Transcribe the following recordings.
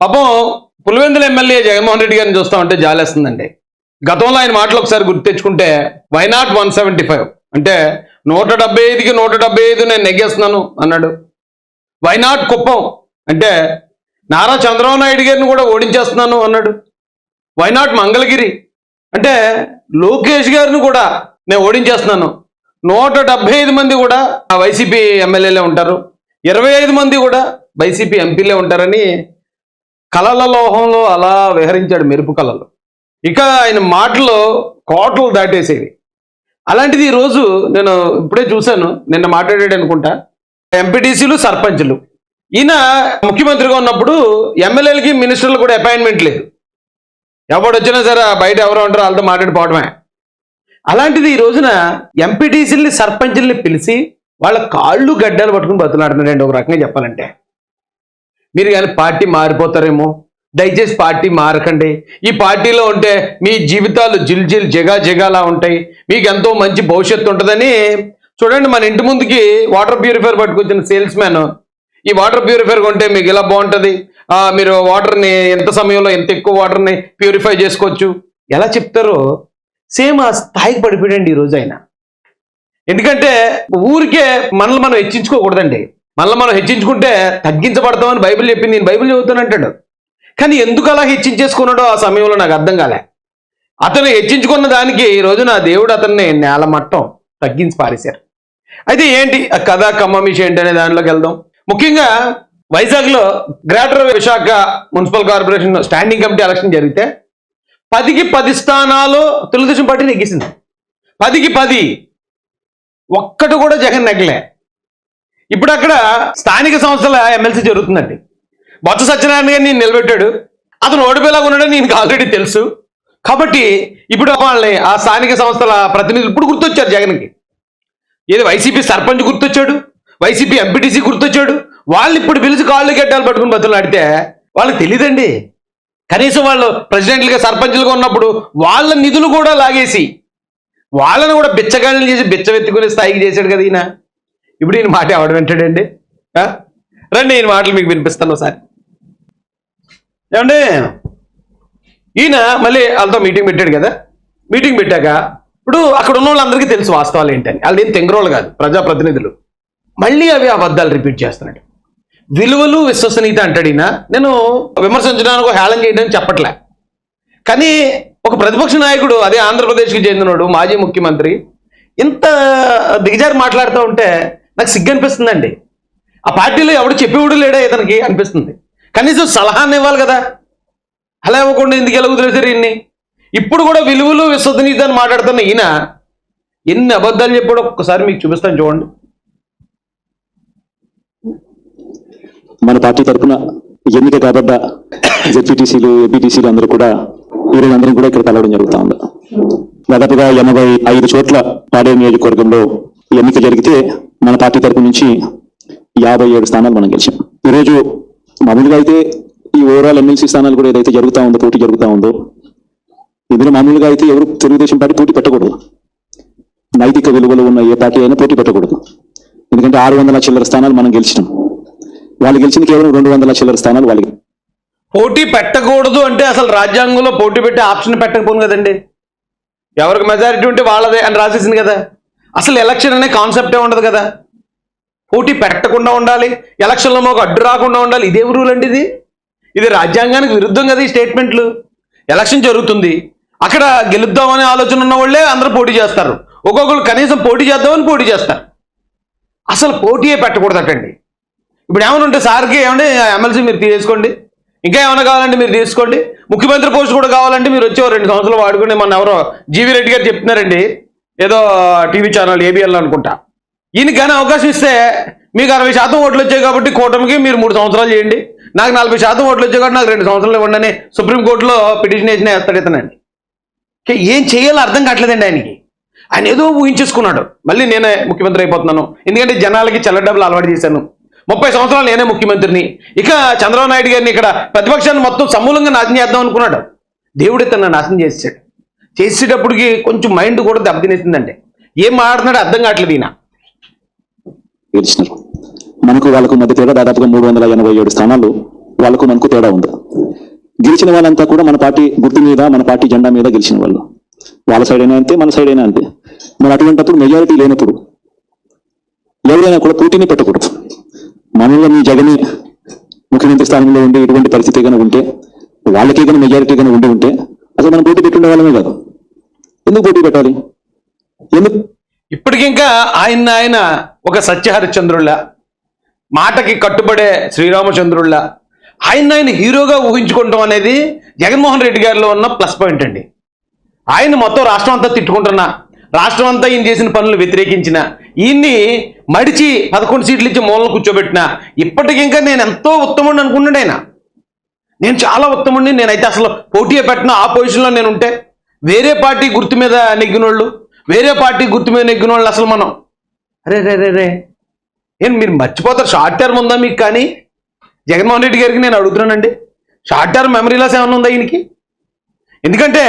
పాపం పులివెందుల ఎమ్మెల్యే జగన్మోహన్ రెడ్డి గారిని చూస్తా ఉంటే జాలేస్తుందండి. గతంలో ఆయన మాటలు ఒకసారి గుర్తు తెచ్చుకుంటే why not one seventy five అంటే నూట డెబ్బై ఐదుకి నూట డెబ్బై ఐదు నేను నెగ్గేస్తున్నాను అన్నాడు. Why not Kuppam? అంటే నారా చంద్రబాబు నాయుడు గారిని కూడా ఓడించేస్తున్నాను అన్నాడు. Why not Mangalagiri? అంటే లోకేష్ గారిని కూడా నేను ఓడించేస్తున్నాను. నూట డెబ్బై ఐదు మంది కూడా ఆ వైసీపీ ఎమ్మెల్యేలే ఉంటారు. ఇరవై ఐదు మంది కూడా వైసీపీ ఎంపీలే ఉంటారని కలల లోహంలో అలా విహరించాడు మెరుపు కళలు ఇక ఆయన మాటలు కోటలు దాటేసేవి. అలాంటిది ఈరోజు నేను ఇప్పుడే చూశాను నిన్న మాట్లాడాడు అనుకుంటా. ఎంపీటీసీలు సర్పంచ్లు. ఈయన ముఖ్యమంత్రిగా ఉన్నప్పుడు ఎమ్మెల్యేలకి మినిస్టర్లు కూడా అపాయింట్మెంట్ లేదు. ఎవడు వచ్చినా సరే బయట ఎవరు ఉంటారో వాళ్ళతో మాట్లాడిపోవడమే. అలాంటిది ఈ రోజున ఎంపీటీసీల్ని సర్పంచ్ల్ని పిలిచి వాళ్ళ కాళ్ళు గడ్డలు పట్టుకుని బతులాడుతున్నాడండి ఒక రకంగా చెప్పాలంటే. మీరు కానీ పార్టీ మారిపోతారేమో? దయచేసి పార్టీ మారకండి. ఈ పార్టీలో ఉంటే మీ జీవితాలు జిల్ జిల్ జగా జగాలా ఉంటాయి. మీకు ఎంతో మంచి భవిష్యత్తు ఉంటుందని చూడండి మన ఇంటి ముందుకి వాటర్ ప్యూరిఫైర్ పట్టుకొచ్చిన సేల్స్ మ్యాన్ ఈ వాటర్ ప్యూరిఫైర్ కొంటే మీకు ఇలా బాగుంటుంది? మీరు వాటర్ని ఎంత సమయంలో ఎంత ఎక్కువ వాటర్ని ప్యూరిఫై చేసుకోవచ్చు? ఎలా చెప్తారో సేమ్ ఆ స్థాయికి పడిపోయాడండి ఈ రోజు ఆయన. ఎందుకంటే ఊరికే మనల్ని మనం హెచ్చించుకోకూడదండి. మళ్ళీ మనం హెచ్చించుకుంటే తగ్గించబడతామని బైబిల్ చెప్పింది నేను బైబిల్ చదువుతానంటాడు కానీ ఎందుకు అలా హెచ్చించేసుకున్నాడో ఆ సమయంలో నాకు అర్థం కాలే. అతను హెచ్చించుకున్న దానికి ఈ రోజు నా దేవుడు అతన్ని నేల మట్టం తగ్గించి పారేశారు. అయితే ఏంటి ఆ కథ కమ్మమిషి ఏంటి అనే దానిలోకి వెళ్దాం. ముఖ్యంగా వైజాగ్లో greater Visakha municipal corporation standing committee election జరిగితే పదికి పది స్థానాలు తెలుగుదేశం పార్టీ నెగ్గిసింది పదికి పది. ఒక్కటి కూడా జగన్ నెగ్గలే. ఇప్పుడు అక్కడ స్థానిక సంస్థల ఎమ్మెల్సీ జరుగుతుందండి. బొత్స సత్యనారాయణ గారిని నేను నిలబెట్టాడు. అతను ఓడిపోయేలాగా ఉన్నాడని నీకు ఆల్రెడీ తెలుసు. కాబట్టి ఇప్పుడు వాళ్ళని ఆ స్థానిక సంస్థల ప్రతినిధులు ఇప్పుడు గుర్తొచ్చారు జగన్కి. ఏది వైసీపీ సర్పంచ్ గుర్తొచ్చాడు? వైసీపీ ఎంపీటీసీ గుర్తొచ్చాడు? వాళ్ళు ఇప్పుడు పిలిచి కాళ్ళు గడ్డాలు పట్టుకుని బతులు ఆడితే వాళ్ళకి తెలియదండి కనీసం వాళ్ళు ప్రెసిడెంట్లుగా సర్పంచ్లుగా ఉన్నప్పుడు వాళ్ళ నిధులు కూడా లాగేసి వాళ్ళని కూడా బిచ్చగాళ్ళని చేసి బిచ్చవెత్తుకునే స్థాయికి చేశాడు కదా ఈయన. ఇప్పుడు ఈయన మాట ఎవడ వింటాడండి? రండి ఈయన మాటలు మీకు వినిపిస్తాను ఒకసారి. ఏమండి? ఈయన మళ్ళీ వాళ్ళతో మీటింగ్ పెట్టాడు కదా? మీటింగ్ పెట్టాక ఇప్పుడు అక్కడ ఉన్న వాళ్ళందరికీ తెలుసు వాస్తవాలు ఏంటని. వాళ్ళు ఏం తెంగరోళ్ళు కాదు ప్రజాప్రతినిధులు. మళ్ళీ అవి అబద్ధాలు రిపీట్ చేస్తున్నాడు. విలువలు విశ్వసనీయత అంటాడు ఈయన. నేను విమర్శించడానికి హేళన చేయడానికి చెప్పట్లే. కానీ ఒక ప్రతిపక్ష నాయకుడు అదే ఆంధ్రప్రదేశ్కి చెందినోడు మాజీ ముఖ్యమంత్రి ఇంత దిగజారి మాట్లాడుతూ ఉంటే నాకు సిగ్గు అనిపిస్తుందండి. ఆ పార్టీలో ఎవడు చెప్పేవాడు లేడా ఇతనికి అనిపిస్తుంది. కనీసం సలహాన్ని ఇవ్వాలి కదా. అలా ఇవ్వకుండా ఎందుకు ఎలా వదిలేశారు ఇన్ని ఇప్పుడు కూడా విలువలు విశ్వసనీయత అని మాట్లాడుతున్న ఈయన ఎన్ని అబద్ధాలు చెప్పాడో ఒక్కసారి మీకు చూపిస్తాను చూడండి. మన పార్టీ తరఫున ఎన్నిక కాబడ్డ జెడ్పీటీసీలు ఎంపీటీసీలు అందరూ కూడా వీరులందరం కూడా ఇక్కడ కలవడం జరుగుతూ ఉంది. దాదాపుగా ఎనభై ఐదు చోట్ల పాడే నియోజకవర్గంలో ఎన్నిక జరిగితే మన పార్టీ తరపు నుంచి యాభై ఏడు స్థానాలు మనం గెలిచాం. ఈరోజు మామూలుగా అయితే ఈ ఓవరాల్ ఎమ్మెల్సీ స్థానాలు కూడా ఏదైతే జరుగుతూ ఉందో పోటీ జరుగుతూ ఉందో ఇందులో మామూలుగా అయితే ఎవరు తెలుగుదేశం పార్టీ పోటీ పెట్టకూడదు. నైతిక విలువలు ఉన్న ఏ పార్టీ అయినా పోటీ పెట్టకూడదు. ఎందుకంటే ఆరు వందల చిల్లర స్థానాలు మనం గెలిచినాం. వాళ్ళు గెలిచిన కేవలం రెండు వందల చిల్లర స్థానాలు వాళ్ళకి. పోటీ పెట్టకూడదు అంటే అసలు రాజ్యాంగంలో పోటీ పెట్టే ఆప్షన్ పెట్టకపోను కదండి. ఎవరికి మెజారిటీ ఉంటే వాళ్ళదే అని రాసేసింది కదా. అసలు ఎలక్షన్ అనే కాన్సెప్టే ఉండదు కదా. పోటీ పెట్టకుండా ఉండాలి ఎలక్షన్లో మాకు అడ్డు రాకుండా ఉండాలి. ఇదే రూల్ అండి ఇది? ఇది రాజ్యాంగానికి విరుద్ధం కదా ఈ స్టేట్మెంట్లు ఎలక్షన్ జరుగుతుంది. అక్కడ గెలుద్దామనే ఆలోచన ఉన్న వాళ్ళే అందరూ పోటీ చేస్తారు. ఒక్కొక్కరు కనీసం పోటీ చేద్దామని పోటీ చేస్తారు. అసలు పోటీయే పెట్టకూడదటండి ఇప్పుడు ఏమైనా ఉంటే సార్కి ఏమంటే ఎమ్మెల్సీ మీరు తీసుకోండి ఇంకా ఏమైనా కావాలంటే మీరు తీసుకోండి. ముఖ్యమంత్రి పోస్ట్ కూడా కావాలంటే మీరు వచ్చేవారు. రెండు సంవత్సరాలు వాడుకుని మన ఎవరో జీవీ రెడ్డి గారు చెప్తున్నారండి. ఏదో టీవీ ఛానల్ ఏబిఎల్ అనుకుంటా. ఈయనకి కానీ అవకాశం ఇస్తే మీకు అరవై శాతం ఓట్లు వచ్చాయి కాబట్టి కూటమికి మీరు మూడు సంవత్సరాలు చేయండి. నాకు నలభై శాతం ఓట్లు వచ్చాయి కాబట్టి నాకు రెండు సంవత్సరాలు ఇవ్వండి అని సుప్రీంకోర్టులో పిటిషన్ వేసిన వేస్తాడు ఇతనండి. ఏం చేయాలో అర్థం కావట్లేదండి ఆయనకి. ఆయన ఏదో ఊహించేసుకున్నాడు. మళ్ళీ నేనే ముఖ్యమంత్రి అయిపోతున్నాను. ఎందుకంటే జనాలకి చల్ల డబ్బులు అలవాటు చేశాను. ముప్పై సంవత్సరాలు నేనే ముఖ్యమంత్రిని. ఇక చంద్రబాబు నాయుడు గారిని ఇక్కడ ప్రతిపక్షాన్ని మొత్తం సమూలంగా నాశనం చేద్దాం అనుకున్నాడు. దేవుడు ఇతను నాశనం చేశాడు. చేసేటప్పటికి కొంచెం మైండ్ కూడా దెబ్బతినేసిందండి ఏం మాట్లాడుతున్నాడు అర్థం కావట్లేదు ఈయన. గెలిచినారు మనకు వాళ్ళకు మధ్య తేడా దాదాపుగా మూడు వందల ఎనభై ఏడు స్థానాలు వాళ్ళకు మనకు తేడా ఉంది. గెలిచిన వాళ్ళంతా కూడా మన పార్టీ గుర్తు మీద మన పార్టీ జెండా మీద గెలిచిన వాళ్ళు. వాళ్ళ సైడ్ అయినా అంతే మన సైడ్ అయినా అంతే. మరి అటువంటిప్పుడు మెజారిటీ లేనప్పుడు ఎవరైనా కూడా పోటీని పెట్టకూడదు. మనలో మీ జగన్ ముఖ్యమంత్రి స్థానంలో ఉండి ఇటువంటి పరిస్థితి కనుక ఉంటే వాళ్ళకే కనుక మెజారిటీ కనుక ఉండి ఉంటే అసలు మనం పోటీ పెట్టుండే వాళ్ళమే కాదు. ఎందుకు పోటీ పెట్టాలి? ఎందుకు? ఇప్పటికింకా ఆయన ఆయన ఒక సత్యహరిశ్చంద్రుళ్ళ మాటకి కట్టుబడే శ్రీరామచంద్రుళ్ళ ఆయన ఆయన హీరోగా ఊహించుకోవటం అనేది జగన్మోహన్ రెడ్డి గారిలో ఉన్న ప్లస్ పాయింట్ అండి. ఆయన మొత్తం రాష్ట్రం అంతా తిట్టుకుంటున్నా రాష్ట్రం అంతా ఈయన చేసిన పనులు వ్యతిరేకించిన ఈయన్ని మడిచి పదకొండు సీట్లు ఇచ్చి మూలలు కూర్చోబెట్టిన ఇప్పటికింకా నేను ఎంతో ఉత్తముడిని అనుకున్నాడు ఆయన. నేను చాలా ఉత్తముడిని నేనైతే అసలు పోటీ పెట్టిన ఆ పొజిషన్లో నేను ఉంటే వేరే పార్టీ గుర్తు మీద నెగ్గినోళ్ళు వేరే పార్టీ గుర్తు మీద నెగ్గినోళ్ళు అసలు మనం. అరే రే రే రే. ఏం మీరు మర్చిపోతారు? షార్ట్ టర్మ్ ఉందా మీకు కానీ? జగన్మోహన్ రెడ్డి గారికి నేను అడుగుతున్నానండి. షార్ట్ టర్మ్ మెమరీ లాస్ ఏమైనా ఉందా ఈయనకి? ఎందుకంటే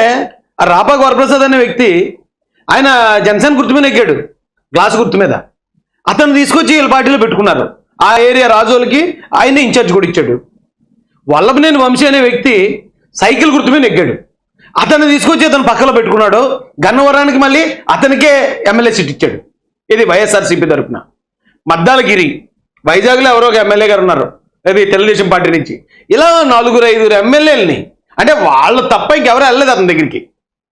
ఆ రాపాకు వరప్రసాద్ అనే వ్యక్తి ఆయన జనసేన గుర్తు మీద ఎక్కాడు గ్లాస్ గుర్తు మీద. అతను తీసుకొచ్చి వీళ్ళ పార్టీలో పెట్టుకున్నారు. ఆ ఏరియా రాజోలకి ఆయన ఇన్ఛార్జ్ కూడా ఇచ్చాడు. వల్లభనేని వంశీ అనే వ్యక్తి సైకిల్ గుర్తు మీద ఎక్కాడు అతన్ని తీసుకొచ్చి అతను పక్కలో పెట్టుకున్నాడు. గన్నవరానికి మళ్ళీ అతనికే ఎమ్మెల్యే సీట్ ఇచ్చాడు. ఇది వైఎస్ఆర్సీపీ తరఫున మద్దాలగిరి వైజాగ్లో ఎవరో ఒక ఎమ్మెల్యే గారు ఉన్నారు. అది తెలుగుదేశం పార్టీ నుంచి. ఇలా నలుగురు ఐదుగురు ఎమ్మెల్యేలని అంటే వాళ్ళు తప్ప ఇంకెవరు వెళ్ళలేదు అతని దగ్గరికి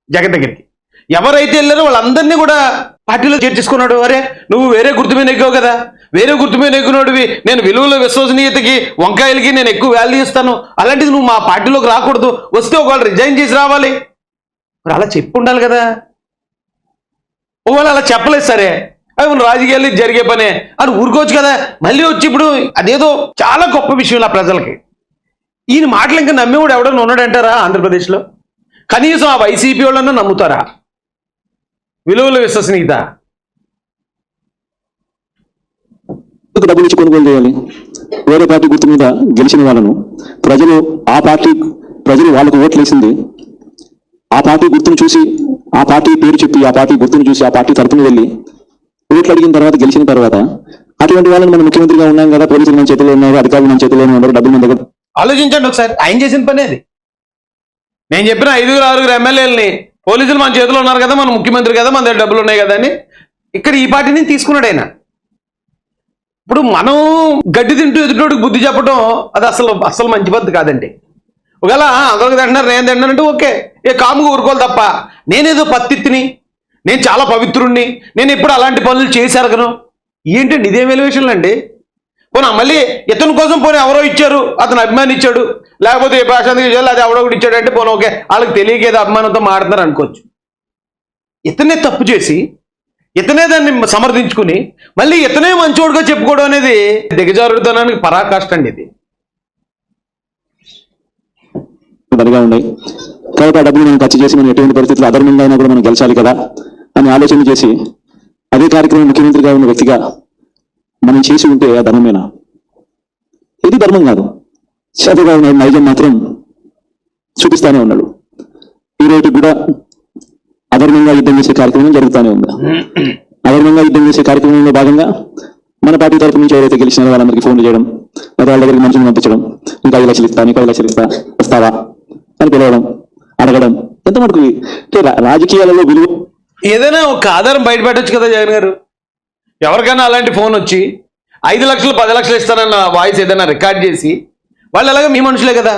జగన్ దగ్గరికి. ఎవరైతే వెళ్ళారో వాళ్ళందరినీ కూడా పార్టీలో చేర్చేసుకున్నాడు. అరే నువ్వు వేరే గుర్తు మీద ఎక్కావు కదా. వేరే గుర్తు మీద ఎక్కునోడివి నేను విలువల విశ్వసనీయతకి వంకాయలకి నేను ఎక్కువ వాల్యూ ఇస్తాను. అలాంటిది నువ్వు మా పార్టీలోకి రాకూడదు. వస్తే ఒకవేళ రిజైన్ చేసి రావాలి. మరి అలా చెప్పు ఉండాలి కదా. ఒకవేళ అలా చెప్పలేదు సరే. అవి రాజకీయాలు జరిగే పనే. అని ఊరుకోవచ్చు కదా. మళ్ళీ వచ్చి ఇప్పుడు అదేదో చాలా గొప్ప విషయం ఆ ప్రజలకి. ఈయన మాటలు ఇంకా నమ్మేవాడు ఎవడన్నా ఉన్నాడంటారా ఆంధ్రప్రదేశ్లో? కనీసం ఆ వైసీపీ వాళ్ళన్నా నమ్ముతారా? విలువల విశ్వసనీయత ఎందుకు డబ్బులు ఇచ్చి కొనుగోలు చేయాలి. వేరే పార్టీ గుర్తు మీద గెలిచిన వాళ్ళను ప్రజలు ఆ పార్టీ ప్రజలు వాళ్ళకు ఓట్లేసింది ఆ పార్టీ గుర్తును చూసి ఆ పార్టీ పేరు చెప్పి ఆ పార్టీ గుర్తును చూసి ఆ పార్టీ తరపున వెళ్ళి ఓట్లు అడిగిన తర్వాత గెలిచిన తర్వాత అటువంటి వాళ్ళని మనం ముఖ్యమంత్రిగా ఉన్నాం కదా పోలీసులు మన చేతిలో ఉన్నారు అధికారులు మన చేతిలో ఉన్నారు డబ్బులు మన దగ్గర ఆలోచించండి ఒకసారి ఆయన చేసిన పని అది నేను చెప్పిన ఐదుగురు ఆరుగురు ఎమ్మెల్యేలని పోలీసులు మన చేతిలో ఉన్నారు కదా మన ముఖ్యమంత్రి కదా మన దగ్గర డబ్బులు ఉన్నాయి కదా అని. ఇక్కడ ఈ పార్టీని తీసుకున్నాడు ఆయన. ఇప్పుడు మనం గడ్డి తింటూ ఎదుటోడికి బుద్ధి చెప్పడం అది అసలు అసలు మంచి పద్ధతి కాదండి. ఒకవేళ అందరికి తింటున్నారు నేను తింటానంటే ఓకే. ఏ కాముగా ఊరుకోవాలి తప్ప. నేనేదో పత్తిత్తిని నేను చాలా పవిత్రుణ్ణి నేను ఎప్పుడు అలాంటి పనులు చేశారగను ఏంటండి ఇదేం ఎలివేషన్లు అండి? పోనా మళ్ళీ ఇతని కోసం పోనీ ఎవరో ఇచ్చారు అతను అభిమాని ఇచ్చాడు లేకపోతే ఏ ప్రశాంత్ అది ఎవడో ఒకటి ఇచ్చాడు అంటే పోనీ ఓకే వాళ్ళకి తెలియకేదో అభిమానంతో మాడుతున్నారు అనుకోవచ్చు. ఇతనే తప్పు చేసి ఇతనే దాన్ని సమర్థించుకుని మళ్ళీ ఇతనే మంచోడుగా చెప్పుకోవడం అనేది దిగజారుడుతనానికి పరాకాష్ట అండి ఇది. తర్వాత ఉన్నాయి కాబట్టి ఆ డబ్బులు మనం ఖర్చు చేసి మనం ఎటువంటి పరిస్థితుల్లో అధర్మంగా అయినా కూడా మనం గెలిచాలి కదా అని ఆలోచన చేసి అదే కార్యక్రమం ముఖ్యమంత్రిగా ఉన్న వ్యక్తిగా మనం చేసి ఉంటే ఆ ధర్మమేనా? ఇది ధర్మం కాదు. చేతగా ఉన్న నైజం మాత్రం చూపిస్తానే ఉన్నాడు. ఈ రేటు కూడా అధర్మంగా యుద్ధం చేసే కార్యక్రమం జరుగుతూనే ఉంది. అధర్మంగా యుద్ధం చేసే కార్యక్రమంలో భాగంగా మన పార్టీ తరపు నుంచి ఎవరైతే గెలిచినారో వాళ్ళందరికీ ఫోన్లు చేయడం లేదా వాళ్ళ దగ్గరికి మనుషులు పంపించడం ఇంకా ఐదు లక్షలు ఇస్తా నీకు ఐదు లక్షలు ఇస్తా వస్తావా అని పిలవడం అడగడం ఎంత మటుకు రాజకీయాలలో విలువ ఏదైనా ఒక ఆధారం బయట పెట్టచ్చు కదా జగన్ గారు. ఎవరికైనా అలాంటి ఫోన్ వచ్చి ఐదు లక్షలు పది లక్షలు ఇస్తానన్న వాయిస్ ఏదైనా రికార్డ్ చేసి వాళ్ళు ఎలాగ మీ మనుషులే కదా.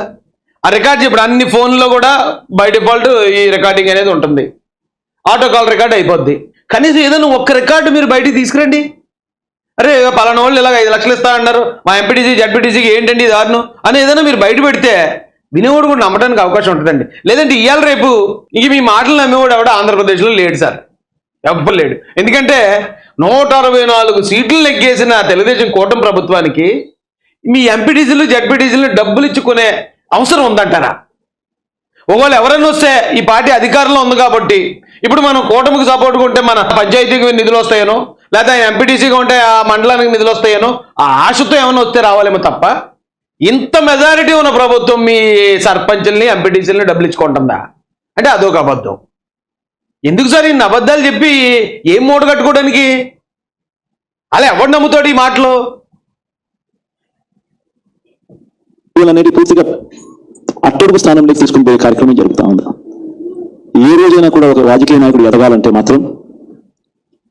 ఆ రికార్డ్ ఇప్పుడు అన్ని ఫోన్లో కూడా బై డిఫాల్ట్ ఈ రికార్డింగ్ అనేది ఉంటుంది. ఆటో కాల్ రికార్డ్ అయిపోద్ది. కనీసం ఏదైనా ఒక్క రికార్డు మీరు బయటికి తీసుకురండి. అరే పలానా వాళ్ళు ఇలాగ ఐదు లక్షలు ఇస్తా అన్నారు మా ఎంపీటీసీ జడ్పీటీసీకి ఏంటండి ఈ దారుణం అని ఏదైనా మీరు బయట పెడితే వినేవాడు కూడా నమ్మడానికి అవకాశం ఉంటుందండి. లేదంటే ఇవాళ రేపు ఇంక మీ మాటలు నమ్మేవాడు ఎవడ ఆంధ్రప్రదేశ్లో లేడు సార్. ఎవ్వరు లేడు. ఎందుకంటే నూట అరవై నాలుగు సీట్లు నెగ్గేసిన తెలుగుదేశం కూటమి ప్రభుత్వానికి మీ ఎంపీటీసీలు జడ్పీటీసీలు డబ్బులు ఇచ్చుకునే అవసరం ఉందంటారా? ఒకవేళ ఎవరైనా వస్తే ఈ పార్టీ అధికారంలో ఉంది కాబట్టి ఇప్పుడు మనం కూటమికి సపోర్ట్గా ఉంటే మన పంచాయతీకి నిధులు వస్తాయనో? లేదా ఎంపీటీసీగా ఉంటే ఆ మండలానికి నిధులు వస్తాయనో? ఆ ఆశతో ఏమైనా వస్తే రావాలేమో తప్ప ఇంత మెజారిటీ ఉన్న ప్రభుత్వం మీ సర్పంచుల్ని ఎంపీటీసీలని డబ్బులు ఇచ్చుకుంటుందా అంటే అదొక అబద్ధం. ఎందుకు సార్ ఇన్ని అబద్ధాలు చెప్పి ఏం మూట కట్టుకోవడానికి? అలా ఎవడు నమ్ముతాడు ఈ మాటలు? అనేది పూర్తిగా అట్టడుగు స్థానంలోకి తీసుకుని పోయే కార్యక్రమం జరుగుతూ ఉంది? ఏ రోజైనా కూడా ఒక రాజకీయ నాయకుడు ఎదగాలంటే మాత్రం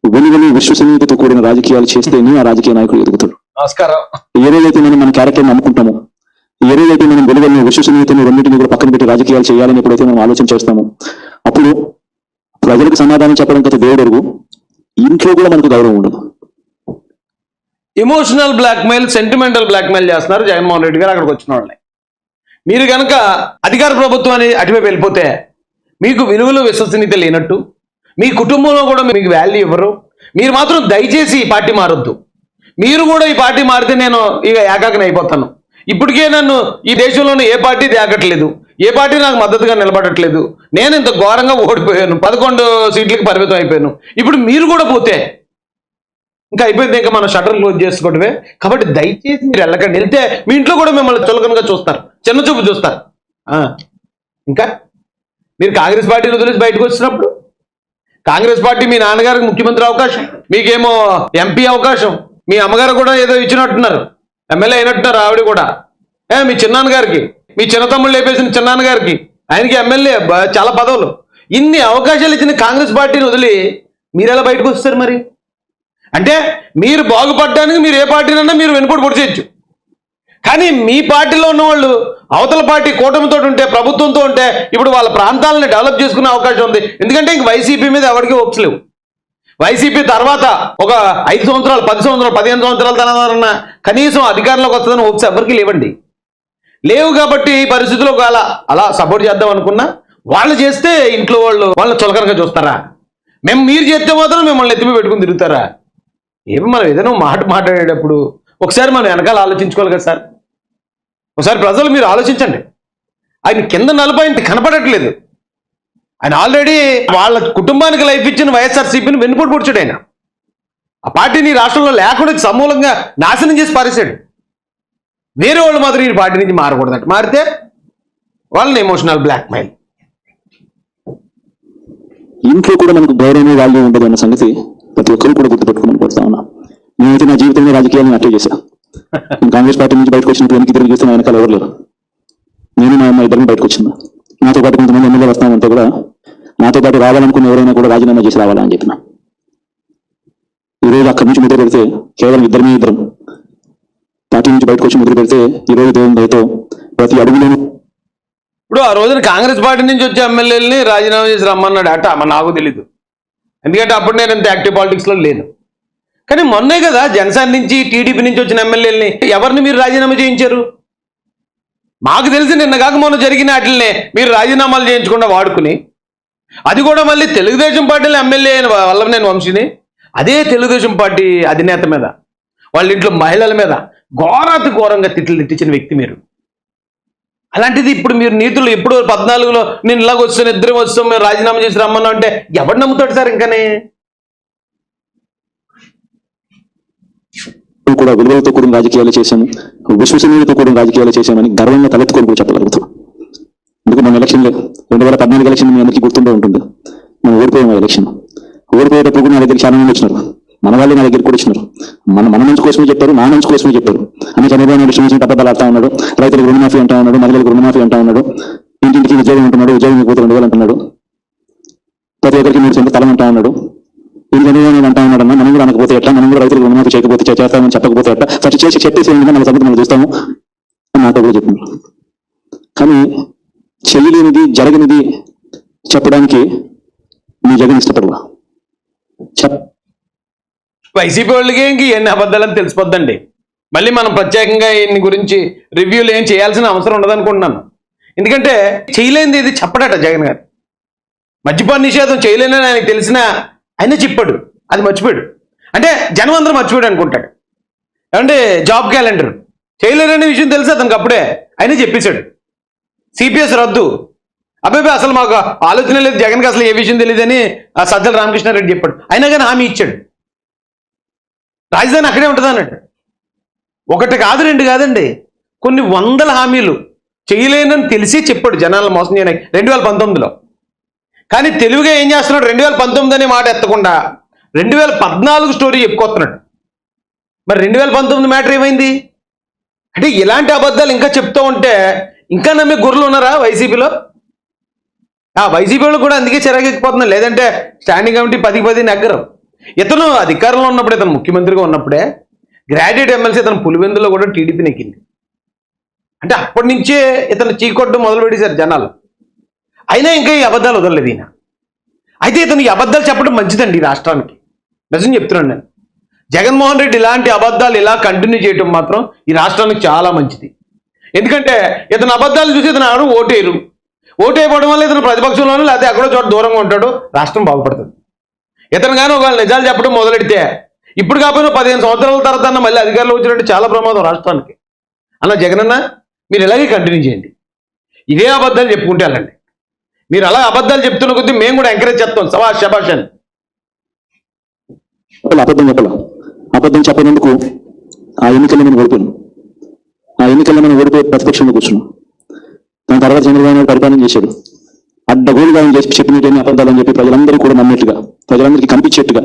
వెను వెను విశ్వసనీయతతో కూడిన రాజకీయాలు చేస్తేనే ఆ రాజకీయ నాయకుడు ఎదుగుతాడు. నమస్కారం. ఏ రోజైతే మనం మన క్యారెక్టర్ నమ్ముకుంటామో ఏ రోజైతే మనం వెలువలను విశ్వసనీయతను రెండింటిని కూడా పక్కన పెట్టి రాజకీయాలు చేయాలని ఎప్పుడైతే మనం ఆలోచన చేస్తామో అప్పుడు ప్రజలకు సమాధానం చెప్పడం కదా దేవుడు ఇంట్లో కూడా మనకు గౌరవం ఉండదు. ఎమోషనల్ బ్లాక్మెయిల్ సెంటిమెంటల్ బ్లాక్మెయిల్ చేస్తున్నారు జగన్మోహన్ రెడ్డి గారు. అక్కడికి వచ్చిన వాళ్ళని. మీరు కనుక అధికార ప్రభుత్వాన్ని అటువైపు వెళ్ళిపోతే మీకు విలువలు విశ్వసనీయత లేనట్టు మీ కుటుంబంలో కూడా మీకు వాల్యూ ఇవ్వరు. మీరు మాత్రం దయచేసి ఈ పార్టీ మారొద్దు. మీరు కూడా ఈ పార్టీ మారితే నేను ఇక ఏకాకని అయిపోతాను. ఇప్పటికే నన్ను ఈ దేశంలోనే ఏ పార్టీ తేగట్లేదు ఏ పార్టీ నాకు మద్దతుగా నిలబడట్లేదు నేను ఇంత ఘోరంగా ఓడిపోయాను పదకొండు సీట్లకి పరిమితం అయిపోయాను. ఇప్పుడు మీరు కూడా పోతే ఇంకా అయిపోయింది ఇంకా మనం షటర్ క్లోజ్ చేసుకోవడమే. కాబట్టి దయచేసి మీరు వెళ్ళకండి. వెళ్తే మీ ఇంట్లో కూడా మిమ్మల్ని చులకనగా చూస్తారు చిన్న చూపు చూస్తారు. ఇంకా? మీరు కాంగ్రెస్ పార్టీని వదిలేసి బయటకు వచ్చినప్పుడు? కాంగ్రెస్ పార్టీ మీ నాన్నగారికి ముఖ్యమంత్రి అవకాశం మీకేమో ఎంపీ అవకాశం మీ అమ్మగారు కూడా ఏదో ఇచ్చినట్టున్నారు ఎమ్మెల్యే అయినట్టున్నారు ఆవిడ కూడా. ఏ మీ చిన్నాన్నగారికి మీ చిన్నతమ్ముడు లేపేసిన చిన్నాన్నగారికి ఆయనకి ఎమ్మెల్యే చాలా పదవులు. ఇన్ని అవకాశాలు ఇచ్చిన కాంగ్రెస్ పార్టీని వదిలి మీరు ఎలా బయటకు వస్తారు మరి? అంటే మీరు బాగుపడడానికి మీరు ఏ పార్టీనన్నా మీరు వెనుకడు పొడిచేయచ్చు. కానీ మీ పార్టీలో ఉన్న వాళ్ళు అవతల పార్టీ కూటమితో ఉంటే ప్రభుత్వంతో ఉంటే ఇప్పుడు వాళ్ళ ప్రాంతాలను డెవలప్ చేసుకునే అవకాశం ఉంది. ఎందుకంటే ఇంక వైసీపీ మీద ఎవరికి హోప్స్ లేవు. వైసీపీ తర్వాత ఒక ఐదు సంవత్సరాలు పది సంవత్సరాలు పదిహేను సంవత్సరాల తర్వాత కనీసం అధికారంలోకి వస్తుందని ఓప్స్ ఎవరికి లేవండి. లేవు కాబట్టి ఈ పరిస్థితుల్లో అలా అలా సపోర్ట్ చేద్దాం అనుకున్నా వాళ్ళు చేస్తే ఇంట్లో వాళ్ళు వాళ్ళని చులకనగా చూస్తారా? మేము మీరు చేస్తే మాత్రం మిమ్మల్ని ఎత్తిమి పెట్టుకుని తిరుగుతారా? ఏమి మనం ఏదైనా మాట మాట్లాడేటప్పుడు ఒకసారి మనం వెనకాల ఆలోచించుకోవాలి కదా సార్. ఒకసారి ప్రజలు మీరు ఆలోచించండి. ఆయన కింద నలభై కనపడట్లేదు. ఆయన ఆల్రెడీ వాళ్ళ కుటుంబానికి లైఫ్ ఇచ్చిన వైఎస్ఆర్సీపీని వెన్నుపోటు పొడిచాడు ఆయన. ఆ పార్టీని రాష్ట్రంలో లేకుండా సమూలంగా నాశనం చేసి పారేశాడు. వేరే వాళ్ళు మాత్రం ఈ పార్టీ నుంచి మారకూడదట. మారితే వాళ్ళని ఎమోషనల్ బ్లాక్మెయిల్ ఇంట్లో కూడా మనకు గౌరవమే వాల్యూ ఉండదు అన్న సంగతి ప్రతి ఒక్కరు కూడా గుర్తుపెట్టుకోమని కోరుతా ఉన్నా. నేనైతే నా జీవితంలో రాజకీయాలను అట్టే చేశాను కాంగ్రెస్ పార్టీ నుంచి బయటకు వచ్చినప్పుడు వెనక్కి తిరిగి చూస్తే వెనకాల ఎవరు లేరు? నేను మా అమ్మ ఇద్దరిని బయటకు వచ్చింది నాతో పాటు కొంతమంది ఎమ్మెల్యే వస్తామంటే కూడా నాతో పాటు రావాలనుకున్న ఎవరైనా కూడా రాజీనామా చేసి రావాలని చెప్పిన. ఈరోజు అక్కడి నుంచి ముద్ర పెడితే కేవలం ఇద్దరమే ఇద్దరం. పార్టీ నుంచి బయటకు వచ్చి ముద్ర పెడితే ఈ రోజు దేవుని దయతో ప్రతి అడుగులోనూ ఇప్పుడు ఆ రోజున కాంగ్రెస్ పార్టీ నుంచి వచ్చే ఎమ్మెల్యేలని రాజీనామా చేసి రమ్మన్నాడు. అట నాకు తెలీదు. ఎందుకంటే అప్పుడు నేను ఇంత యాక్టివ్ పాలిటిక్స్లో లేను కానీ మొన్నే కదా జనసేన నుంచి టీడీపీ నుంచి వచ్చిన ఎమ్మెల్యేలని ఎవరిని మీరు రాజీనామా చేయించారు? మాకు తెలిసి నిన్న కాక మొన్న జరిగిన వాటిల్నే మీరు రాజీనామాలు చేయించకుండా వాడుకుని అది కూడా మళ్ళీ తెలుగుదేశం పార్టీలో ఎమ్మెల్యే అయిన వల్లభనేని వంశీని అదే తెలుగుదేశం పార్టీ అధినేత మీద వాళ్ళ ఇంట్లో మహిళల మీద ఘోరాతి ఘోరంగా తిట్లు తిట్టించిన వ్యక్తి మీరు. అలాంటిది ఇప్పుడు మీరు నీతులు ఎప్పుడు పద్నాలుగులో నేను ఇలాగ వస్తాను ఇద్దరు వస్తాం మేము రాజీనామా చేసి రమ్మన్నా అంటే ఎవడు నమ్ముతాడు సార్ ఇంకనే? కూడా విలువలతో కూడిన రాజకీయాలు చేశాము. విశ్వసనీయతతో కూడిన రాజకీయాలు చేశామని గర్వంగా తలెత్తుకొని కూడా చెప్పగలుగుతాం. ఎందుకు మన ఎలక్షన్ రెండు వేల పద్నాలుగు ఎలక్షన్ మీ అందరికీ గుర్తుండే ఉంటుంది. మనం ఓడిపోయాం ఎలక్షన్ ఓడిపోయేటప్పుడు కూడా నా దగ్గర చాలా మంది వచ్చినారు. మన వాళ్ళే నా దగ్గర కూడా వచ్చినారు. మన మన మంచి కోసమే చెప్పారు నా మంచి కోసమే చెప్పారు. అని చంద్రబాబు నాయుడు శ్రీనివాసం పద్ధతులు ఆడుతా ఉన్నాడు. రైతులకు రుణమాఫీ అంటా ఉన్నాడు మహిళలకు రుణమాఫీ అంటా ఉన్నాడు. ఇంటింటికి ఉద్యోగం అంటున్నాడు ఉద్యోగం ఇవ్వకపోతే రెండు వేలు అంటున్నాడు. ప్రతి ఒక్కరికి మీరు సొంత తలం అంటా ఉన్నాడు. ఇది చంద్రబాబు అంటా ఉన్నాడన్నా మనం కూడా అనకపోతే ఎట్లా? మనం కూడా రైతులకు రుణమాఫీ చేయకపోతే చేస్తామని చెప్పకపోతే ఎట్లా? ఫస్ట్ చేసి చెప్పేసి మన సంగతి మనం చూస్తాము అని నాతో కూడా చెప్పినారు కానీ చెయ్యలేనిది జరగనిది చెప్పడానికి మీ జగన్ ఇష్టపడవా చెప్ వైసీపీ వాళ్ళకి ఇంక ఎన్ని అబద్ధాలని తెలిసిపోద్దండి. మళ్ళీ మనం ప్రత్యేకంగా ఇన్ని గురించి రివ్యూలు ఏం చేయాల్సిన అవసరం ఉండదనుకుంటున్నాను. ఎందుకంటే చేయలేనిది ఇది చెప్పడట జగన్ గారు. మద్యపాన నిషేధం చేయలేనని ఆయనకు తెలిసిన ఆయన చెప్పాడు. అది మర్చిపోయాడు. అంటే జనం అందరూ మర్చిపోయాడు అనుకుంటాడు. ఏమంటే జాబ్ క్యాలెండర్. చేయలేరనే విషయం తెలిసి అతనికి అప్పుడే. ఆయన చెప్పేశాడు. సిపిఎస్ రద్దు. అబ్బాయి అసలు మాకు ఆలోచన లేదు జగన్కి అసలు ఏ విషయం తెలియదని ఆ సజ్జల రామకృష్ణారెడ్డి చెప్పాడు. అయినా కానీ హామీ ఇచ్చాడు. రాజధాని అక్కడే ఉంటుంది అన్నట్టు. ఒకటి కాదు రెండు కాదండి. కొన్ని వందల హామీలు. చేయలేనని తెలిసి చెప్పాడు జనాలను మోసం చేయడానికి. రెండు వేల పంతొమ్మిదిలో. కానీ తెలివిగా ఏం చేస్తున్నాడు? రెండు వేల పంతొమ్మిది అనే మాట ఎత్తకుండా రెండు వేల పద్నాలుగు స్టోరీ చెప్పుకొస్తున్నాడు. మరి రెండు వేల పంతొమ్మిది మ్యాటర్ ఏమైంది? అంటే ఇలాంటి అబద్ధాలు ఇంకా చెప్తూ ఉంటే ఇంకా నమ్మే గుర్రులు ఉన్నారా వైసీపీలో? ఆ వైసీపీ వాళ్ళు కూడా అందుకే చిరాకెక్కిపోతున్నారు లేదంటే స్టాండింగ్ కమిటీ పది పది నగ్గరం. ఇతను అధికారంలో ఉన్నప్పుడు ఇతను ముఖ్యమంత్రిగా ఉన్నప్పుడే గ్రాడ్యుయేట్ ఎమ్మెల్సీ ఇతను పులివెందులో కూడా టీడీపీ నెక్కింది. అంటే అప్పటి నుంచే ఇతను చీకొట్టడం మొదలు పెట్టేశారు జనాలు. అయినా ఇంకా ఈ అబద్ధాలు వదలలేదు ఈయన. అయితే ఇతను ఈ అబద్ధాలు చెప్పడం మంచిదండి ఈ రాష్ట్రానికి. నిజం చెప్తున్నాను నేను. జగన్మోహన్ రెడ్డి ఇలాంటి అబద్ధాలు ఇలా కంటిన్యూ చేయటం మాత్రం ఈ రాష్ట్రానికి చాలా మంచిది. ఎందుకంటే ఇతను అబద్ధాలు చూసి ఇతను ఆడు ఓటేరు ఓటేయడం వల్ల ఇతను ప్రతిపక్షంలోనూ లేకపోతే ఎక్కడో చోట దూరంగా ఉంటాడు రాష్ట్రం బాగుపడుతుంది. ఇతను కానీ ఒకవేళ నిజాలు చెప్పడం మొదలెడితే ఇప్పుడు కాకపోయినా పదిహేను సంవత్సరాల తర్వాత అన్న మళ్ళీ అధికారంలో వచ్చినట్టు చాలా ప్రమాదం రాష్ట్రానికి. అన్న జగనన్న మీరు ఇలాగే కంటిన్యూ చేయండి. ఇదే అబద్ధాలు చెప్పుకుంటే వెళ్ళండి. మీరు అలా అబద్ధాలు చెప్తున్న కొద్దీ మేము కూడా ఎంకరేజ్ చేస్తాం. సభాష్ శభాష్ అని. అబద్ధం చెప్పాల? అబద్ధం చెప్పనందుకు ఆ ఎన్నికల్లో నేను ఓడిపోయాను ఆ ఎన్నికల్లో నేను ఓడిపోయి ప్రతిపక్షంలో కూర్చున్నాను. దాని తర్వాత చంద్రబాబు నాయుడు పరిపాలన చేశాడు అడ్డగోలుగా ఆయన చేసి చెప్పినట్టు అబద్ధాలు అని చెప్పి ప్రజలందరూ కూడా నమ్మేట్టుగా ప్రజలందరికీ కనిపించేట్టుగా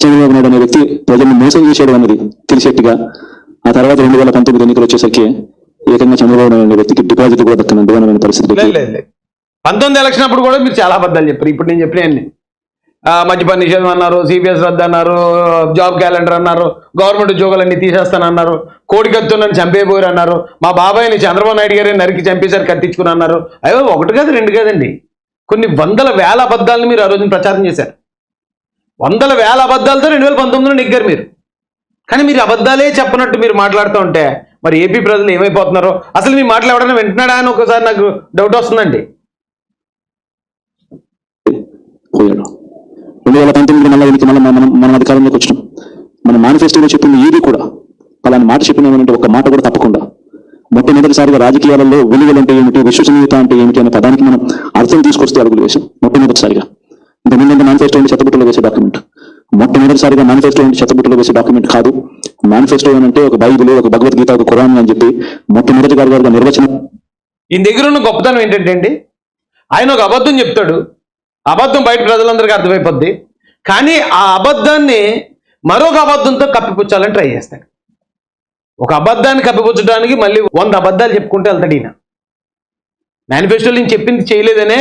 చంద్రబాబు నాయుడు అనే వ్యక్తి ప్రజల్ని మోసం చేశాడు అన్నది తెలిసేట్టుగా ఆ తర్వాత రెండు వేల పంతొమ్మిది ఎన్నికలు వచ్చేసరికి ఏకంగా చంద్రబాబు నాయుడు అనే వ్యక్తికి డిపాజిట్ కూడా దక్కన అధ్వానమైన పరిస్థితి లేదు లేదు లేదు. పంతొమ్మిది ఎలక్షన్ అప్పుడు కూడా మీరు చాలా అబద్ధాలు చెప్పారు. ఇప్పుడు నేను చెప్పినాయండి మద్యపాన నిషేధం అన్నారు సిపిఎస్ రద్దు అన్నారు జాబ్ క్యాలెండర్ అన్నారు గవర్నమెంట్ ఉద్యోగాలన్నీ తీసేస్తానన్నారు కోడికత్తునని చంపేపోయారు అన్నారు మా బాబాయ్ని చంద్రబాబు నాయుడు గారిని నరికి చంపేశారు కట్టించుకుని అన్నారు. అయ్యో ఒకటి కాదు రెండు కాదండి. కొన్ని వందల వేల అబద్ధాలను మీరు ఆ రోజున ప్రచారం చేశారు. వందల వేల అబద్ధాలతో రెండు వేల పంతొమ్మిదిలో నెగ్గారు మీరు. కానీ మీరు అబద్ధాలే చెప్పనట్టు మీరు మాట్లాడుతూ ఉంటే మరి ఏపీ ప్రజలు ఏమైపోతున్నారో? అసలు మీ మాటలు ఎవడైనా వింటున్నాడా అని ఒకసారి నాకు డౌట్ వస్తుందండి. రెండు వేల పంతొమ్మిది మళ్ళీ ఎన్నిక మళ్ళీ మనం మనం అధికారంలోకి వచ్చినాం. మన మేనిఫెస్టోలో చెప్పింది ఏది కూడా అలాంటి మాట చెప్పినామంటే ఒక మాట కూడా తప్పకుండా. మొట్టమొదటిసారిగా రాజకీయాలలో వెలుగులు అంటే ఏమిటి విశ్వసనీయత అంటే ఏమిటి అనే పదానికి మనం అర్థం తీసుకొస్తే అడుగులు వేసాం మొట్టమొదటిసారిగా. ఇంత ముందు మేనిఫెస్టో అంటే చెత్తబుట్టలో వేసే డాక్యుమెంట్ మొట్టమొదటిసారిగా మేనిఫెస్టో అంటే చెత్తబుట్టలో వేసే డాక్యుమెంట్ కాదు. మేనిఫెస్టో అంటే ఒక బైబిల్ ఒక భగవద్గీత ఒక ఖురాన్ అని చెప్పి మొట్టమొదటి గారి నిర్వచనం. ఈయన దగ్గర ఉన్న గొప్పతనం ఏంటంటే అండి ఆయన ఒక అబద్ధం చెప్తాడు. అబద్ధం బయట ప్రజలందరికీ అర్థమైపోద్ది. కానీ ఆ అబద్ధాన్ని మరొక అబద్ధంతో కప్పిపుచ్చాలని ట్రై చేస్తాడు. ఒక అబద్ధాన్ని కప్పిపుచ్చడానికి మళ్ళీ వంద అబద్ధాలు చెప్పుకుంటూ వెళ్తాడు ఈయన. మేనిఫెస్టోలో నేను చెప్పింది చేయలేదనే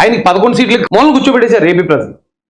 ఆయనకి పదకొండు సీట్లు మూలం కూర్చోబెట్టేశారు ఏపీ ప్రజలు.